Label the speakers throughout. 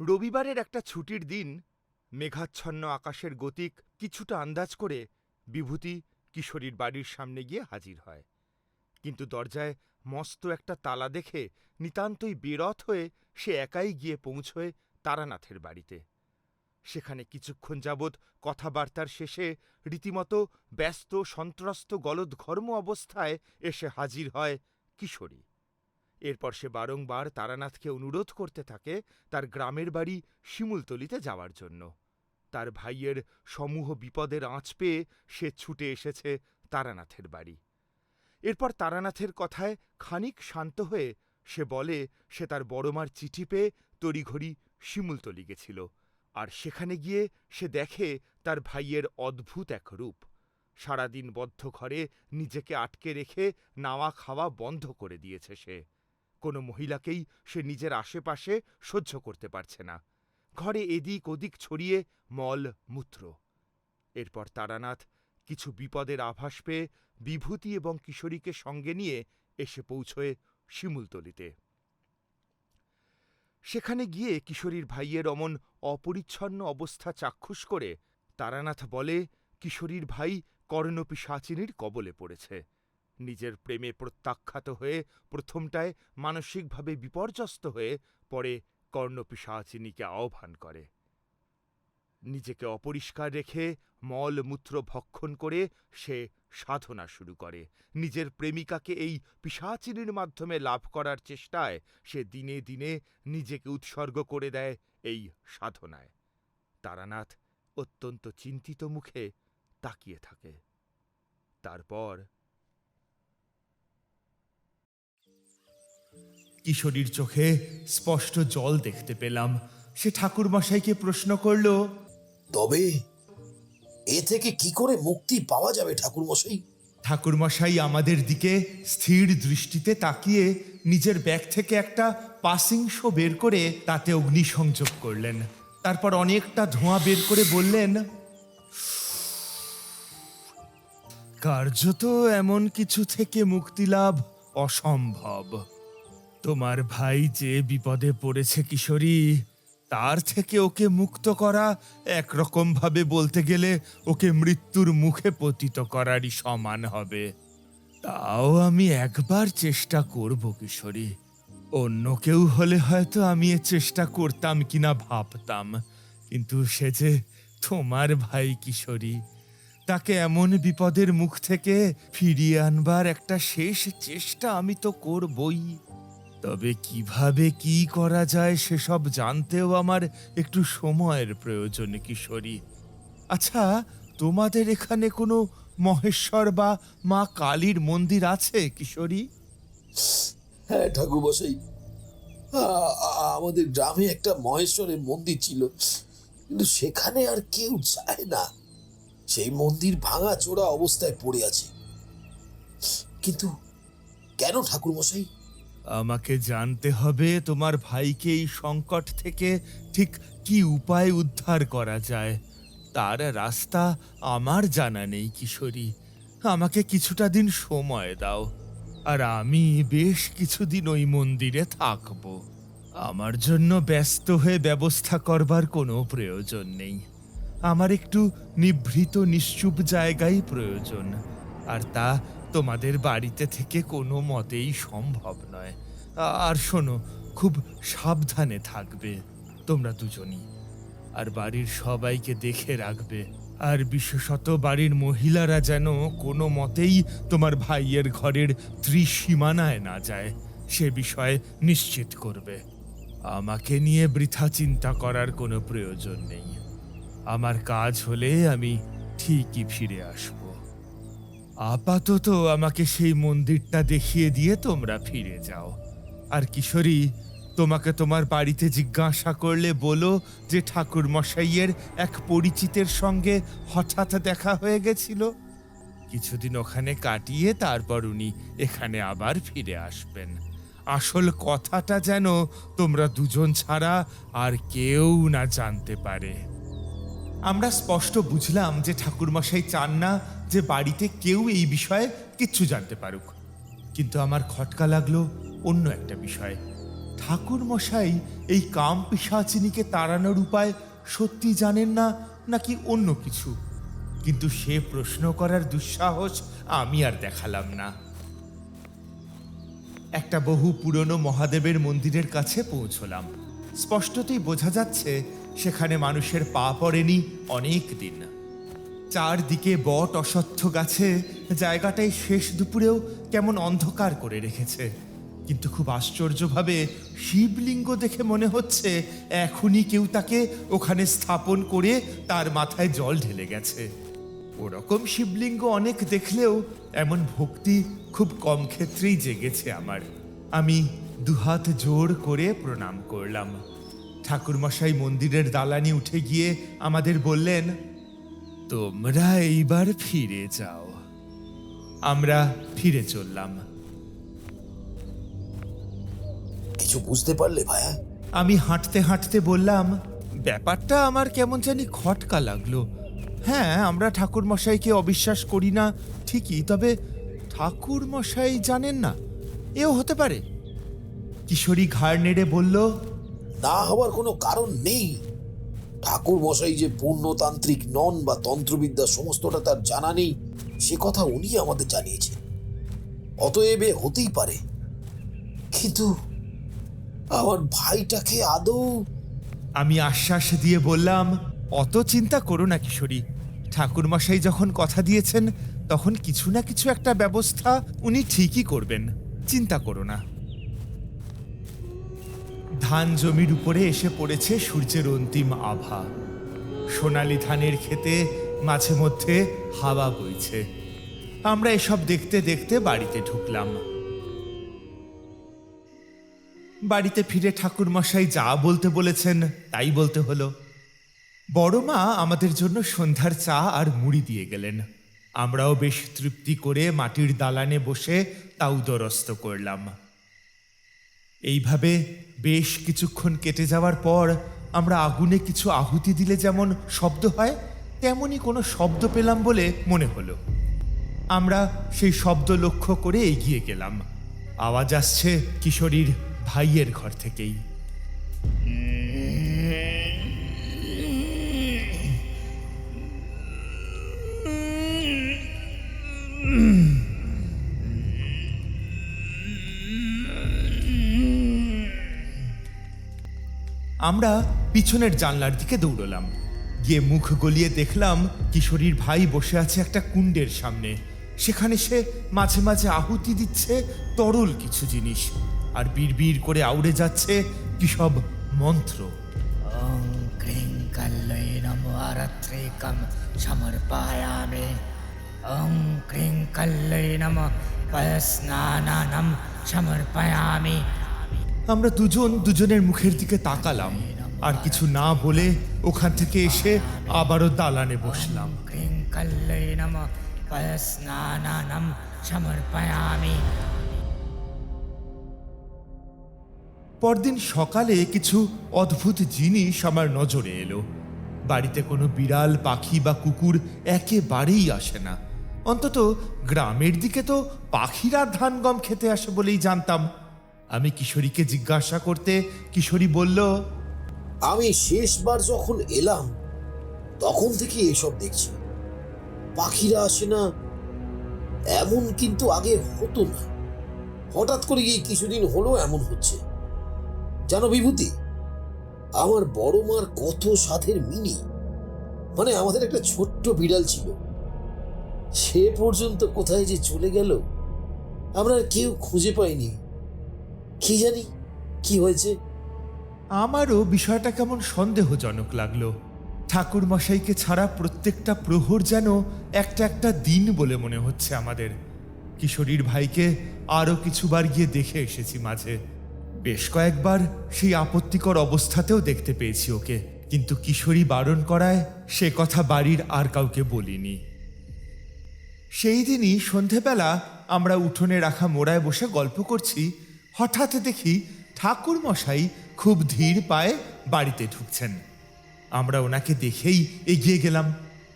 Speaker 1: রবিবারের একটা ছুটির দিন মেঘাচ্ছন্ন আকাশের গতিক কিছুটা আন্দাজ করে বিভূতি কিশোরীর বাড়ির সামনে গিয়ে হাজির হয়। কিন্তু দরজায় মস্ত একটা তালা দেখে নিতান্তই বেরথ হয়ে সে একাই গিয়ে পৌঁছয় তারানাথের বাড়িতে। সেখানে কিছুক্ষণ যাবৎ কথাবার্তার শেষে রীতিমতো ব্যস্ত, সন্ত্রস্ত, গলদঘর্ম অবস্থায় এসে হাজির হয় কিশোরী। এরপর সে বারংবার তারানাথকে অনুরোধ করতে থাকে তার গ্রামের বাড়ি শিমুলতলিতে যাওয়ার জন্য। তার ভাইয়ের সমূহ বিপদের আঁচ পেয়ে সে ছুটে এসেছে তারানাথের বাড়ি। এরপর তারানাথের কথায় খানিক শান্ত হয়ে সে বলে, সে তার বড়মার চিঠি পেয়ে তড়িঘড়ি শিমুলতলি গেছিল আর সেখানে গিয়ে সে দেখে তার ভাইয়ের অদ্ভুত এক রূপ। সারাদিন বদ্ধ ঘরে নিজেকে আটকে রেখে নাওয়া খাওয়া বন্ধ করে দিয়েছে সে। কোনো মহিলাকেই সে নিজের আশেপাশে সহ্য করতে পারছে না। ঘরে এদিক ওদিক ছড়িয়ে মল, মূত্র। এরপর তারানাথ কিছু বিপদের আভাস পেয়ে বিভূতি এবং কিশোরীকে সঙ্গে নিয়ে এসে পৌঁছয় শিমুলতলিতে। সেখানে গিয়ে কিশোরীর ভাইয়ের অমন অপরিচ্ছন্ন অবস্থা চাক্ষুষ করে তারানাথ বলে, কিশোরীর ভাই কর্ণপিশাচিনীর কবলে পড়েছে। নিজের প্রেমে প্রত্যাখ্যাত হয়ে প্রথমটায় মানসিকভাবে বিপর্যস্ত হয়ে পরে কর্ণপিশাচিনীকে আহ্বান করে। নিজেকে অপরিষ্কার রেখে মল মূত্র ভক্ষণ করে সে সাধনা শুরু করে। নিজের প্রেমিকাকে এই পিশাচিনীর মাধ্যমে লাভ করার চেষ্টায় সে দিনে দিনে নিজেকে উৎসর্গ করে দেয় এই সাধনায়। তারানাথ অত্যন্ত চিন্তিত মুখে তাকিয়ে থাকে। তারপর কিশোরীর চোখে স্পষ্ট জল দেখতে পেলাম। সে ঠাকুরমশাইকে প্রশ্ন করল
Speaker 2: তবে এ থেকে কি করে মুক্তি পাওয়া যাবে ঠাকুরমশাই?
Speaker 1: ঠাকুরমশাই আমাদের দিকে স্থির দৃষ্টিতে তাকিয়ে নিজের ব্যাগ থেকে একটা পাসিং শো বের করে তাতে অগ্নিসংযোগ করলেন। তারপর অনেকটা ধোঁয়া বের করে বললেন কার্যত এমন কিছু থেকে মুক্তি লাভ অসম্ভব। তোমার ভাই যে বিপদে পড়েছে কিশোরী, তার থেকে ওকে মুক্ত করা একরকম ভাবে বলতে গেলে ওকে মৃত্যুর মুখে পতিত করারই সমান হবে। তাও আমি একবার চেষ্টা করব কিশোরী। অন্য কেউ হলে হয়তো আমি এ চেষ্টা করতাম কিনা ভাবতাম। কিন্তু সে যে তোমার ভাই কিশোরী, তাকে এমন বিপদের মুখ থেকে ফিরিয়ে আনবার একটা শেষ চেষ্টা আমি তো করবই। তবে কীভাবে কি করা যায় সেসব জানতেও আমার একটু সময়ের প্রয়োজন, কিশোরী। আচ্ছা তোমাদের এখানে কোনো মহেশ্বর বা মা কালীর মন্দির আছে, কিশোরী?
Speaker 2: হ্যাঁ ঠাকুরমশাই। আ- আ- আমাদের গ্রামে একটা মহেশ্বরের মন্দির ছিল। কিন্তু সেখানে আর কেউ যায় না। সেই মন্দির ভাঙা চোরা অবস্থায় পড়ে আছে। কিন্তু কেন, ঠাকুরমশাই?
Speaker 1: আমাকে জানতে হবে তোমার ভাইকে এই সংকট থেকে ঠিক কি উপায় উদ্ধার করা যায়। তার রাস্তা আমার জানা নেই, কিশোরী। আমাকে কিছুটা দিন সময় দাও, আর আমি বেশ কিছুদিন ওই মন্দিরে থাকব। আমার জন্য ব্যস্ত হয়ে ব্যবস্থা করবার কোনো প্রয়োজন নেই। আমার একটু নিভৃত, নিশ্চুপ জায়গাই প্রয়োজন, আর তা তোমাদের বাড়িতে থেকে কোনো মতেই সম্ভব নয়। আর শোনো, খুব সাবধানে থাকবে তোমরা দুজনই। আর বাড়ির সবাইকে দেখে রাখবে। আর বিশেষত বাড়ির মহিলারা যেন কোনো মতেই তোমার ভাইয়ের ঘরের ত্রিসীমানায় না যায়, সে বিষয়ে নিশ্চিত করবে। আমাকে নিয়ে বৃথা চিন্তা করার কোনো প্রয়োজন নেই। আমার কাজ হলে আমি ঠিকই ফিরে আসব। আপাতত আমাকে সেই মন্দিরটা দেখিয়ে দিয়ে তোমরা ফিরে যাও। আর কিশোরী, তোমাকে তোমার বাড়িতে জিজ্ঞাসা করলে বলো যে ঠাকুর মশাইয়ের এক পরিচিতের সঙ্গে হঠাৎ দেখা হয়ে গেছিল। কিছুদিন ওখানে কাটিয়ে তারপর উনি এখানে আবার ফিরে আসবেন। আসল কথাটা যেন তোমরা দুজন ছাড়া আর কেউ না জানতে পারে। আমরা স্পষ্ট বুঝলাম যে ঠাকুরমশাই চান না যে বাড়িতে কেউ এই বিষয়ে কিচ্ছু জানতে পারুক। কিন্তু আমার খটকা লাগল অন্য একটা বিষয়। ঠাকুর মশাই এই কাম পিসাচিনীকে তাড়ানোর উপায় সত্যি জানেন না, নাকি অন্য কিছু? কিন্তু সে প্রশ্ন করার দুঃসাহস আমি আর দেখালাম না। একটা বহু পুরনো মহাদেবের মন্দিরের কাছে পৌঁছলাম। স্পষ্টতই বোঝা যাচ্ছে, সেখানে মানুষের পা পড়েনি অনেক দিন। চারদিকে বট অসত্য গাছে, জায়গাটাই শেষ দুপুরেও কেমন অন্ধকার করে রেখেছে। কিন্তু খুব আশ্চর্যভাবে শিবলিঙ্গ দেখে মনে হচ্ছে এখনই কেউ তাকে ওখানে স্থাপন করে তার মাথায় জল ঢেলে গেছে। ওরকম শিবলিঙ্গ অনেক দেখলেও এমন ভক্তি খুব কম ক্ষেত্রেই জেগেছে আমার। আমি দুহাত জোর করে প্রণাম করলাম। ঠাকুরমশাই মন্দিরের দালানি উঠে গিয়ে আমাদের বললেন তোমরা এইবার ফিরে যাও। আমরা ফিরে চললাম।
Speaker 2: কিছু বুঝতে পারলে ভায়া?
Speaker 1: আমি হাঁটতে হাঁটতে বললাম ব্যাপারটা আমার কেমন জানি খটকা লাগল। হ্যাঁ আমরা ঠাকুর মশাইকে অবিশ্বাস করি না ঠিকই তবে ঠাকুর মশাই জানেন না এও হতে পারে। কিশোরী ঘাড় নেড়ে বলল
Speaker 2: না হওয়ার কোনো কারণ নেই। ঠাকুর মশাই যে পূর্ণতান্ত্রিক নন বা তন্ত্রবিদ্যা সমস্তটা তার জানা নেই, সে কথা উনি আমাদের জানিয়েছে অতএব হতেই পারে। কিন্তু আমার ভাইটাকে আদৌ
Speaker 1: আমি আশ্বাস দিয়ে বললাম, অত চিন্তা করো না কিশোরী। ঠাকুরমশাই যখন কথা দিয়েছেন, তখন কিছু না কিছু একটা ব্যবস্থা উনি ঠিকই করবেন। চিন্তা করো না। ধান জমির উপরে এসে পড়েছে সূর্যের অন্তিম আভা। সোনালি ধানের খেতে মাঝে মধ্যে হাওয়া বইছে। আমরা এসব দেখতে দেখতে বাড়িতে ঢুকলাম। বাড়িতে ফিরে ঠাকুরমশাই যা বলতে বলেছেন তাই বলতে হলো। বড় মা আমাদের জন্য সন্ধ্যার চা আর মুড়ি দিয়ে গেলেন। আমরাও বেশ তৃপ্তি করে মাটির দালানে বসে তা উদরস্ত করলাম। এইভাবে বেশ কিছুক্ষণ কেটে যাওয়ার পর আমরা আগুনে কিছু আহুতি দিলে যেমন শব্দ হয় তেমনই কোনো শব্দ পেলাম বলে মনে হলো আমরা সেই শব্দ লক্ষ্য করে এগিয়ে গেলাম আওয়াজ আসছে কিশোরীর ভাইয়ের ঘর থেকেই আমরা পিছনের জানলার দিকে দৌড়লাম। গিয়ে মুখ গলিয়ে দেখলাম কিশোরীর ভাই বসে আছে একটা কুণ্ডের সামনে। সেখানে সে মাঝে মাঝে আহুতি দিচ্ছে তরল কিছু জিনিস আর বিড় করে আউড়ে যাচ্ছে কি সব মন্ত্র।
Speaker 3: সমর্পায়ামে।
Speaker 1: আমরা দুজন দুজনের মুখের দিকে তাকালাম। আর কিছু না বলে ওখান থেকে এসে আবারও দালানে বসলাম। পরদিন সকালে কিছু অদ্ভুত জিনিস আমার নজরে এলো। বাড়িতে কোনো বিড়াল, পাখি বা কুকুর একেবারেই আসে না। অন্তত গ্রামের দিকে তো পাখিরা ধান গম খেতে আসে বলেই জানতাম। আমি কিশোরীকে জিজ্ঞাসা করতে কিশোরী বলল,
Speaker 2: আমি শেষবার যখন এলাম, তখন থেকে এসব দেখছি। পাখিরা আসে না, এমন কিন্তু আগে হতো না। হঠাৎ করে গিয়ে কিছুদিন হলো এমন হচ্ছে। জানো বিভূতি, আমার বড় মার কত সাথের মিনি। মানে আমাদের একটা ছোট্ট বিড়াল ছিল। সে পর্যন্ত কোথায় যে চলে গেল, আমরা কেউ খুঁজে পাইনি। কি জানি, কি হয়েছে?
Speaker 1: আমারও বিষয়টা কেমন সন্দেহজনক লাগল। ঠাকুর মশাইকে ছাড়া প্রত্যেকটা প্রহর যেন একটা একটা দিন বলে মনে হচ্ছে আমাদের। কিশোরীর ভাইকে আরও কিছুবার গিয়ে দেখে এসেছি মাঝে। বেশ কয়েকবার সেই আপত্তিকর অবস্থাতেও দেখতে পেয়েছি ওকে। কিন্তু কিশোরী বারণ করায় সে কথা বাড়ির আর কাউকে বলিনি। সেই দিনই সন্ধেবেলা আমরা উঠোনে রাখা মোড়ায় বসে গল্প করছি হঠাৎ দেখি ঠাকুর মশাই খুব ধীর পায়ে বাড়িতে ঢুকছেন। আমরা ওনাকে দেখেই এগিয়ে গেলাম।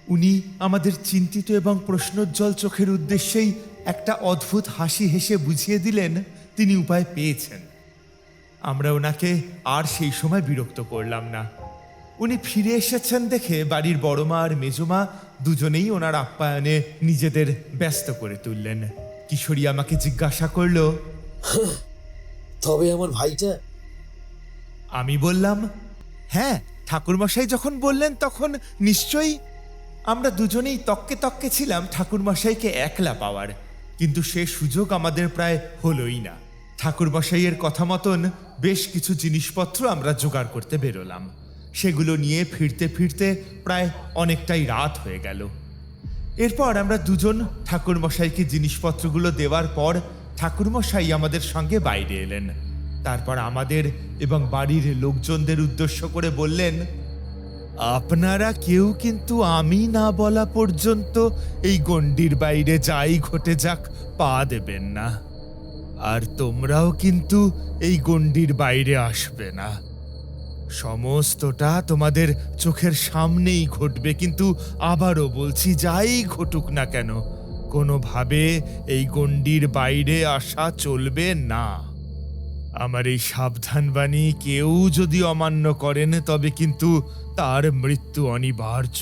Speaker 1: উনি আমাদের চিন্তিত এবং প্রশ্নোজ্জ্বল চোখের উদ্দেশ্যেই একটা অদ্ভুত হাসি হেসে বুঝিয়ে দিলেন, তিনি উপায় পেয়েছেন। আমরা ওনাকে আর সেই সময় বিরক্ত করলাম না। উনি ফিরে এসেছেন দেখে বাড়ির বড় মা আর মেজমা দুজনেই ওনার আপ্যায়নে নিজেদের ব্যস্ত করে তুললেন। কিশোরী আমাকে জিজ্ঞাসা করল
Speaker 2: তবে আমার ভাইটা
Speaker 1: আমি বললাম হ্যাঁ ঠাকুরমশাই যখন বললেন তখন নিশ্চয়ই আমরা দুজনেই তককে তককে ছিলাম, ঠাকুরমশাইকে একলা পাওয়ার। কিন্তু সে সুযোগ আমাদের প্রায় হলোই না। ঠাকুরমশাইয়ের কথা মতন বেশ কিছু জিনিসপত্র আমরা জোগাড় করতে বেরোলাম। সেগুলো নিয়ে ফিরতে ফিরতে প্রায় অনেকটাই রাত হয়ে গেল। এরপর আমরা দুজন ঠাকুরমশাইকে জিনিসপত্রগুলো দেওয়ার পর ঠাকুরমশাই আমাদের সঙ্গে বাইরে এলেন। তারপর আমাদের এবং বাড়ির লোকজনদের উদ্দেশ্য করে বললেন, আপনারা কেউ কিন্তু আমি না বলা পর্যন্ত এই গণ্ডির বাইরে যাই ঘটে যাক, পা দেবেন না। আর তোমরাও কিন্তু এই গণ্ডির বাইরে আসবে না। সমস্তটা তোমাদের চোখের সামনেই ঘটবে, কিন্তু আবারও বলছি, যাই ঘটুক না কেন কোনোভাবে এই গণ্ডির বাইরে আসা চলবে না। আমার এই সাবধান বাণী কেউ যদি অমান্য করেন, তবে কিন্তু তার মৃত্যু অনিবার্য।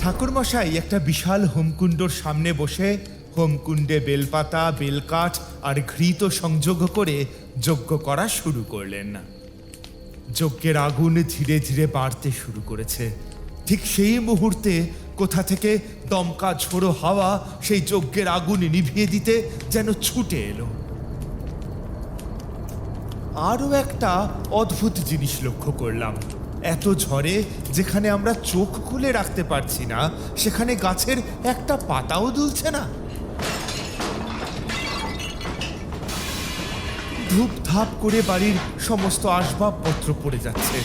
Speaker 1: ঠাকুরমশাই, একটা বিশাল হোমকুণ্ডর সামনে বসে হোমকুণ্ডে বেলপাতা, বেলকাঠ আর ঘৃত সংযোগ করে যজ্ঞ করা শুরু করলেন। যজ্ঞের আগুন ধীরে ধীরে বাড়তে শুরু করেছে। ঠিক সেই মুহূর্তে কোথা থেকে দমকা ঝোড়ো হাওয়া সেই যজ্ঞের আগুন নিভিয়ে দিতে যেন ছুটে এলো। আরও একটা অদ্ভুত জিনিস লক্ষ্য করলাম। এত ঝড়ে যেখানে আমরা চোখ খুলে রাখতে পারছি না, সেখানে গাছের একটা পাতাও দুলছে না। ধূপ ধাপ করে বাড়ির সমস্ত আসবাবপত্র পড়ে যাচ্ছে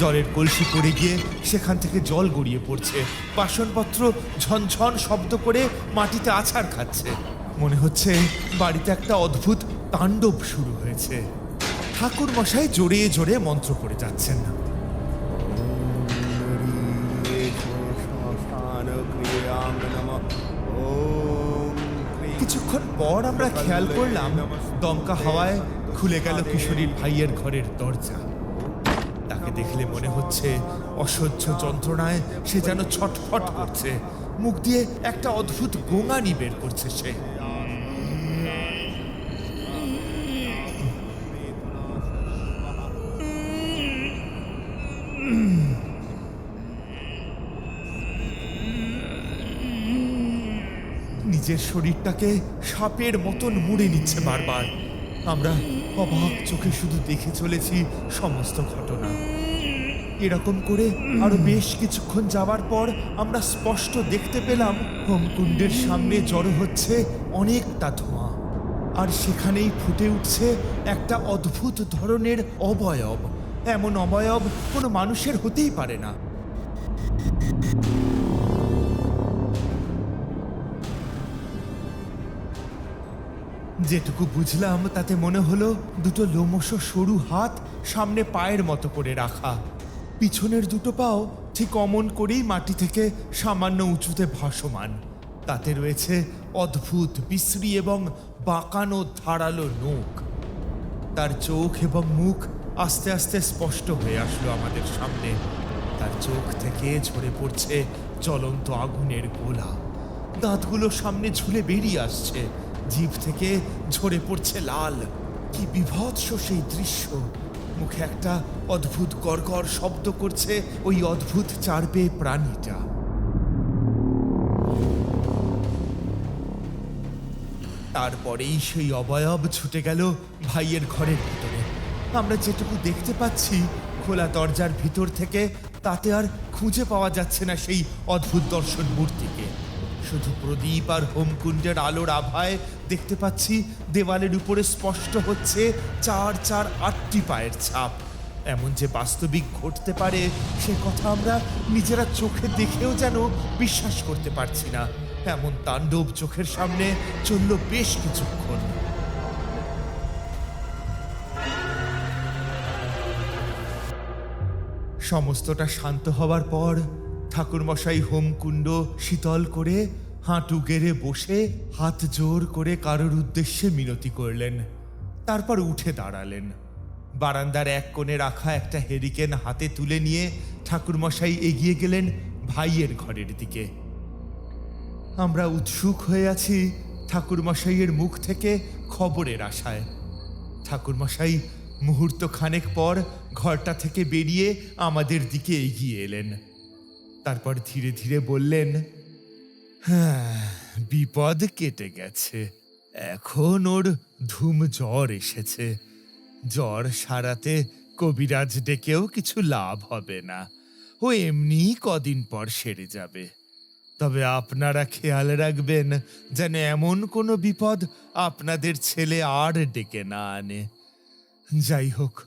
Speaker 1: জলের কলসি পড়ে গিয়ে সেখান থেকে জল গড়িয়ে পড়ছে বাসনপত্র ঝনঝন শব্দ করে মাটিতে আছাড় খাচ্ছে মনে হচ্ছে বাড়িতে একটা অদ্ভুত তাণ্ডব শুরু হয়েছে ঠাকুর মশাই জোরে জোরে মন্ত্র পড়ে যাচ্ছেন কিছুক্ষণ পর আমরা খেয়াল করলাম দমকা হাওয়ায় খুলে গেল কিশোরীর ভাইয়ের ঘরের দরজা। তাকে দেখলে মনে হচ্ছে অসহ্য যন্ত্রণায় সে যেন ছটফট করছে। মুখ দিয়ে একটা অদ্ভুত গোঙানি বের করছে সে। নিজের শরীরটাকে সাপের মতন মুড়ে নিচ্ছে বারবার। আমরা অবাক চোখে শুধু দেখে চলেছি সমস্ত ঘটনা। এরকম করে আরও বেশ কিছুক্ষণ যাওয়ার পর আমরা স্পষ্ট দেখতে পেলাম, হোমকুণ্ডের সামনে জড়ো হচ্ছে অনেকটা ধোঁয়া। আর সেখানেই ফুটে উঠছে একটা অদ্ভুত ধরনের অবয়ব। এমন অবয়ব কোনো মানুষের হতেই পারে না। যেটুকু বুঝলাম, তাতে মনে হলো দুটো লোমশ সরু হাত সামনে পায়ের মতো করে রাখা। পিছনের দুটো পাও ঠিক অমন করেই মাটি থেকে সামান্য উঁচুতে ভাসমান। তাতে রয়েছে অদ্ভুত, বিশ্রী এবং বাঁকানো ধারালো নোক তার চোখ এবং মুখ আস্তে আস্তে স্পষ্ট হয়ে আসলো আমাদের সামনে। তার চোখ থেকে ঝরে পড়ছে জ্বলন্ত আগুনের গোলা। দাঁতগুলো সামনে ঝুলে বেরিয়ে আসছে। জিভ থেকে ঝরে পড়ছে লাল। কি বিভৎস সেই দৃশ্য। মুখে একটা অদ্ভুত গড়গড় শব্দ করছে ওই অদ্ভুত চারপে প্রাণীটা। তারপরেই সেই অবয়ব ছুটে গেল ভাইয়ের ঘরের ভিতরে। আমরা যেটুকু দেখতে পাচ্ছি, খোলা দরজার ভিতর থেকে তাতে আর খুঁজে পাওয়া যাচ্ছে না সেই অদ্ভুত দর্শন মূর্তিকে। শুধু প্রদীপ আর হোমকুণ্ডের আলোর আভায় দেখতে পাচ্ছি দেওয়ালের উপরে স্পষ্ট হচ্ছে চার চার আটটি পায়ের ছাপ। এমন যে বাস্তবিক ঘটতে পারে, সে কথা আমরা নিজেরা চোখে দেখেও যেন বিশ্বাস করতে পারছি না। এমন তাণ্ডব চোখের সামনে চলল বেশ কিছুক্ষণ। সমস্তটা শান্ত হওয়ার পর ঠাকুরমশাই হোমকুণ্ড শীতল করে, হাঁটু গেড়ে বসে, হাত জোর করে কারোর উদ্দেশ্যে মিনতি করলেন। তারপর উঠে দাঁড়ালেন। বারান্দার এক কোণে রাখা একটা হেরিকেন হাতে তুলে নিয়ে ঠাকুরমশাই এগিয়ে গেলেন ভাইয়ের ঘরের দিকে। আমরা উৎসুক হয়ে আছি ঠাকুরমশাইয়ের মুখ থেকে খবরের আশায়। ঠাকুরমশাই মুহূর্ত খানেক পর ঘরটা থেকে বেরিয়ে আমাদের দিকে এগিয়ে এলেন। তারপর ধীরে ধীরে বললেন হ্যাঁ বিপদ কেটে গেছে। এখন ওর ধুম জ্বর এসেছে। জ্বর সারাতে কবিরাজ ডেকেও কিছু লাভ হবে না। ও এমনি কদিন পর সেরে যাবে। তবে আপনারা খেয়াল রাখবেন, যেন এমন কোনো বিপদ আপনাদের ছেলে আর ডেকে না আনে। যাই হোক,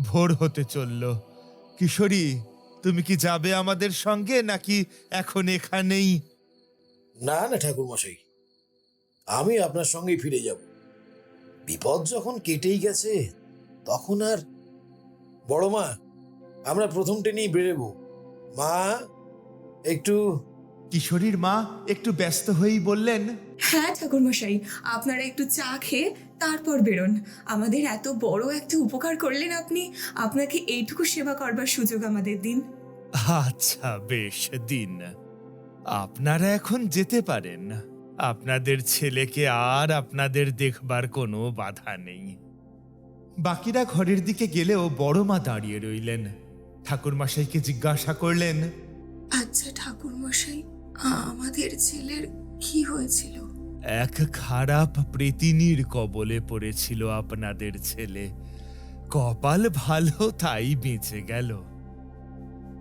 Speaker 1: ভোর হতে চলল। কিশোরী তুমি কি যাবে আমাদের সঙ্গে নাকি এখন এখানেই?
Speaker 2: না না ঠাকুর মশাই আমি আপনার সঙ্গেই ফিরে যাব। বিপদ যখন কেটেই গেছে তখন আর বড় মা আমরা প্রথম ট্রেনেই বেরোবো। মা একটু
Speaker 1: কিশোরীর মা একটু ব্যস্ত হয়েই বললেন।
Speaker 4: হ্যাঁ ঠাকুরমশাই আপনারা একটু চা খেয়ে তারপর বেরোন। আমাদের এত বড় একটা উপকার করলেন আপনি। আপনাকে এইটুকু সেবা করবার সুযোগ আমাদের দিন।
Speaker 1: আচ্ছা বেশ দিন। আপনারা এখন যেতে পারেন। আপনাদের ছেলেকে আর আপনাদের দেখবার কোনো বাধা নেই। বাকিরা ঘরের দিকে গেলেও বড় মা দাঁড়িয়ে রইলেন। ঠাকুরমশাইকে জিজ্ঞাসা করলেন
Speaker 4: আচ্ছা ঠাকুরমশাই আমাদের ছেলের কি হয়েছিল?
Speaker 1: এক খারাপ প্রেতিনীর কবলে পড়েছিল আপনাদের ছেলে। কপাল ভালো, তাই বেঁচে গেল।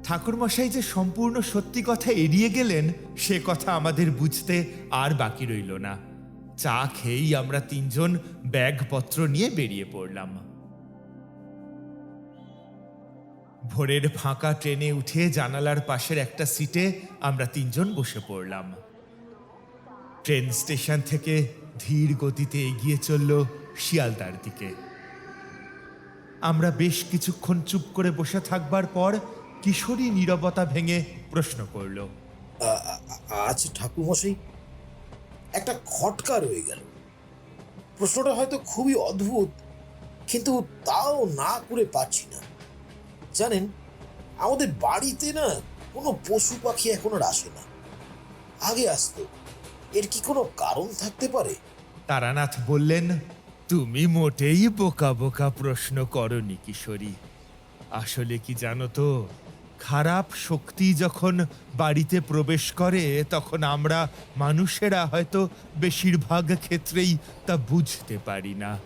Speaker 1: ঠাকুরমশাই যে সম্পূর্ণ সত্যি কথা এড়িয়ে গেলেন, সে কথা আমাদের বুঝতে আর বাকি রইল না। চা খেয়েই আমরা তিনজন ব্যাগপত্র নিয়ে বেরিয়ে পড়লাম। ভোরের ফাঁকা ট্রেনে উঠে জানালার পাশের একটা সিটে আমরা তিনজন বসে পড়লাম। ট্রেন স্টেশন থেকে ধীর গতিতে এগিয়ে চলল শিয়ালদার দিকে। আমরা বেশ কিছুক্ষণ চুপ করে বসে থাকবার পর কিশোরী নীরবতা ভেঙে প্রশ্ন করল
Speaker 2: আজ আচ্ছা একটা খটকা রয়ে গেল। প্রশ্নটা হয়তো খুবই অদ্ভুত, কিন্তু তাও না করে পারছি না। জানেন, আমাদের বাড়িতে না কোনো পশু পাখি এখন আর আসে না। আগে আসতো এর কি কোনো কারণ থাকতে পারে?
Speaker 1: তারানাথ বললেন, তুমি মোটেই বোকা বোকা প্রশ্ন করনি কিশোরী। আসলে কি জানো তো, খারাপ শক্তি যখন বাড়িতে প্রবেশ করে, তখন আমরা মানুষেরা হয়তো বেশিরভাগ ক্ষেত্রেই তা বুঝতে পারি না।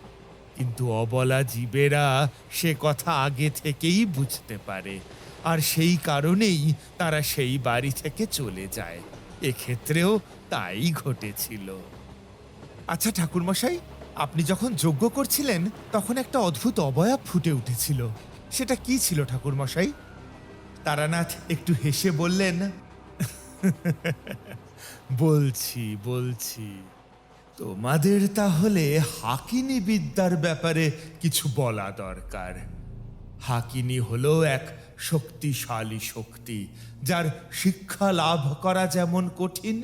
Speaker 1: কিন্তু অবলা জীবেরা সে কথা আগে থেকেই বুঝতে পারে। আর সেই কারণেই তারা সেই বাড়ি থেকে চলে যায়। এক্ষেত্রেও তাই ঘটেছিল। আচ্ছা ঠাকুরমশাই, আপনি যখন যজ্ঞ করছিলেন, তখন একটা অদ্ভুত অবয়ব ফুটে উঠেছিল। সেটা কি ছিল, ঠাকুরমশাই? তারানাথ একটু হেসে বললেন, বলছি বলছি, তোমাদের তাহলে হাকিনি বিদ্যার ব্যাপারে কিছু বলা দরকার। হাকিনি হলো এক শক্তিশালী শক্তি, যার শিক্ষা লাভ করা যেমন কঠিন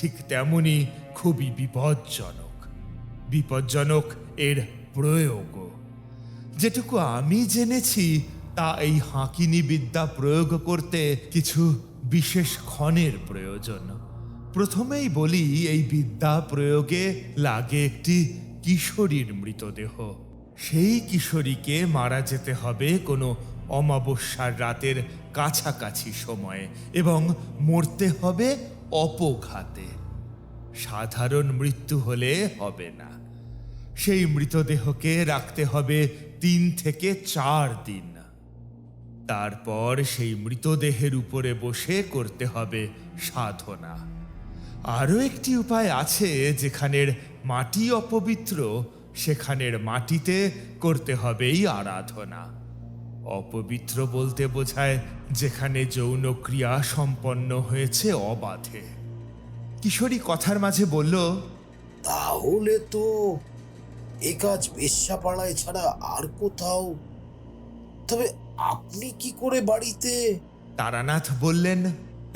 Speaker 1: ঠিক তেমনি খুবই বিপজ্জনক। বিপজ্জনক এর প্রয়োগও। যেটুকু আমি জেনেছি, তা এই হাঁকিনি বিদ্যা প্রয়োগ করতে কিছু বিশেষ ক্ষণের প্রয়োজন। প্রথমেই বলি, এই বিদ্যা প্রয়োগে লাগে একটি কিশোরীর মৃতদেহ। সেই কিশোরীকে মারা যেতে হবে কোনো অমাবস্যার রাতের কাছাকাছি সময়ে এবং মরতে হবে অপঘাতে। সাধারণ মৃত্যু হলে হবে না। সেই মৃতদেহকে রাখতে হবে তিন থেকে চার দিন। তারপর সেই মৃতদেহের উপরে বসে করতে হবে সাধনা। আরও একটি উপায় আছে যেখানের মাটি অপবিত্র, সেখানের মাটিতে করতে হবেই আরাধনা। অপবিত্র বলতে বোঝায় যেখানে যৌন ক্রিয়া সম্পন্ন হয়েছে অবাধে। কিশোরী কথার মাঝে বলল
Speaker 2: তাহলে তো এ কাজ বেশ্যাপাড়ায় ছাড়া আর কোথাও। তবে আপনি কি করে বাড়িতে?
Speaker 1: তারানাথ বললেন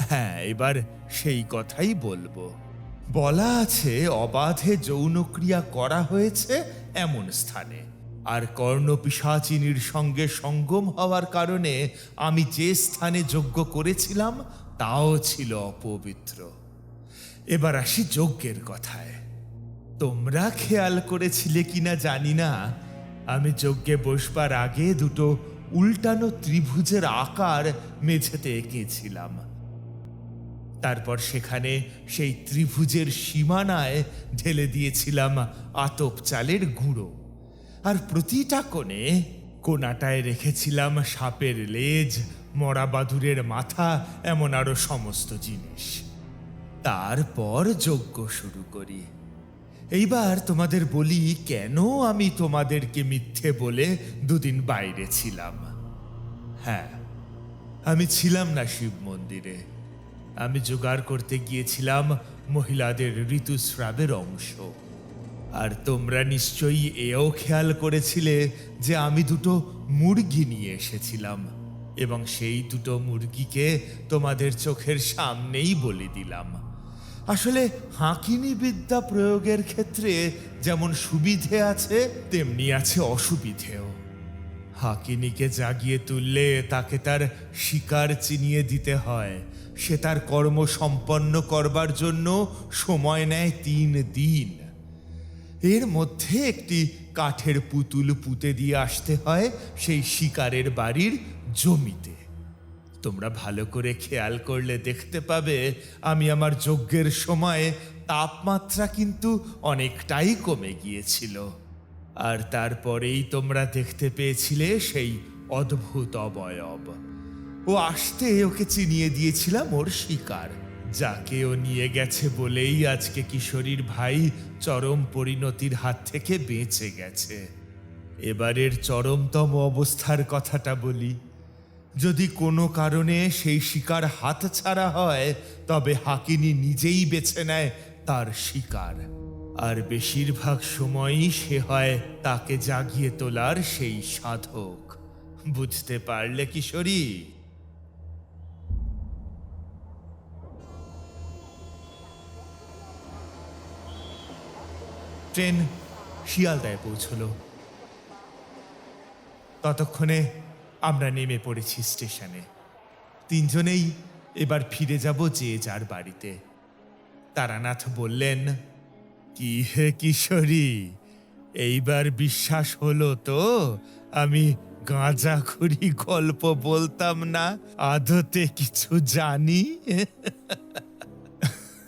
Speaker 1: হ্যাঁ এবার সেই কথাই বলব। বলা আছে অবাধে যৌনক্রিয়া করা হয়েছে এমন স্থানে। আর কর্ণপিসাচিনীর সঙ্গে সঙ্গম হওয়ার কারণে আমি যে স্থানে যজ্ঞ করেছিলাম, তাও ছিল অপবিত্র। এবার আসি যজ্ঞের কথায়। তোমরা খেয়াল করেছিলে কিনা জানি না, আমি যজ্ঞে বসবার আগে দুটো উল্টানো ত্রিভুজের আকার মেঝেতে এঁকেছিলাম। তারপর সেখানে সেই ত্রিভুজের সীমানায় ঢেলে দিয়েছিলাম আতপ চালের গুঁড়ো। আর প্রতিটা কোণে কোনাটায় রেখেছিলাম সাপের লেজ, মরা বাদুরের মাথা, এমন আরও সমস্ত জিনিস। তারপর যজ্ঞ শুরু করি। এইবার তোমাদের বলি, কেন আমি তোমাদেরকে মিথ্যে বলে দুদিন বাইরে ছিলাম? হ্যাঁ আমি ছিলাম না শিব মন্দিরে। আমি জোগাড় করতে গিয়েছিলাম মহিলাদের ঋতুস্রাবের অংশ। আর তোমরা নিশ্চয়ই এও খেয়াল করেছিলে যে আমি দুটো মুরগি নিয়ে এসেছিলাম, এবং সেই দুটো মুরগিকে তোমাদের চোখের সামনেই বলে দিলাম। আসলে হাঁকিনি বিদ্যা প্রয়োগের ক্ষেত্রে যেমন সুবিধে আছে, তেমনি আছে অসুবিধেও। হাকিনিকে জাগিয়ে তুললে তাকে তার শিকার চিনিয়ে দিতে হয়। সে তার কর্ম সম্পন্ন করবার জন্য সময় নেয় তিন দিন। এর মধ্যে একটি কাঠের পুতুল পুঁতে দিয়ে আসতে হয় সেই শিকারের বাড়ির জমিতে। তোমরা ভালো করে খেয়াল করলে দেখতে পাবে, আমি আমার যজ্ঞের সময় তাপমাত্রা কিন্তু অনেকটাই কমে গিয়েছিল। আর তারপরেই তোমরা দেখতে পেয়েছিলে সেই অদ্ভুত অবয়ব। ও আসতে ওকে চিনিয়ে দিয়েছিলাম ওর শিকার। যাকে ও নিয়ে গেছে বলেই আজকে কিশোরীর ভাই চরম পরিণতির হাত থেকে বেঁচে গেছে। এবারের চরমতম অবস্থার কথাটা বলি। যদি কোনো কারণে সেই শিকার হাত ছাড়া হয়, তবে হাকিনি নিজেই বেছে নেয় তার শিকার। আর বেশিরভাগ সময়ই সে হয় তাকে জাগিয়ে তোলার সেই সাধক। বুঝতে পারলে কিশোরী? ট্রেন শিয়ালদায় পৌঁছল। ততক্ষণে আমরা নেমে পড়েছি স্টেশনে। তিনজনেই এবার ফিরে যাব যে যার বাড়িতে। তারানাথ বললেন, কি হে কিশোরী, এইবার বিশ্বাস হলো তো? আমি গাঁজা গাঁজাখুরি গল্প বলতাম না, আদতে কিছু জানি?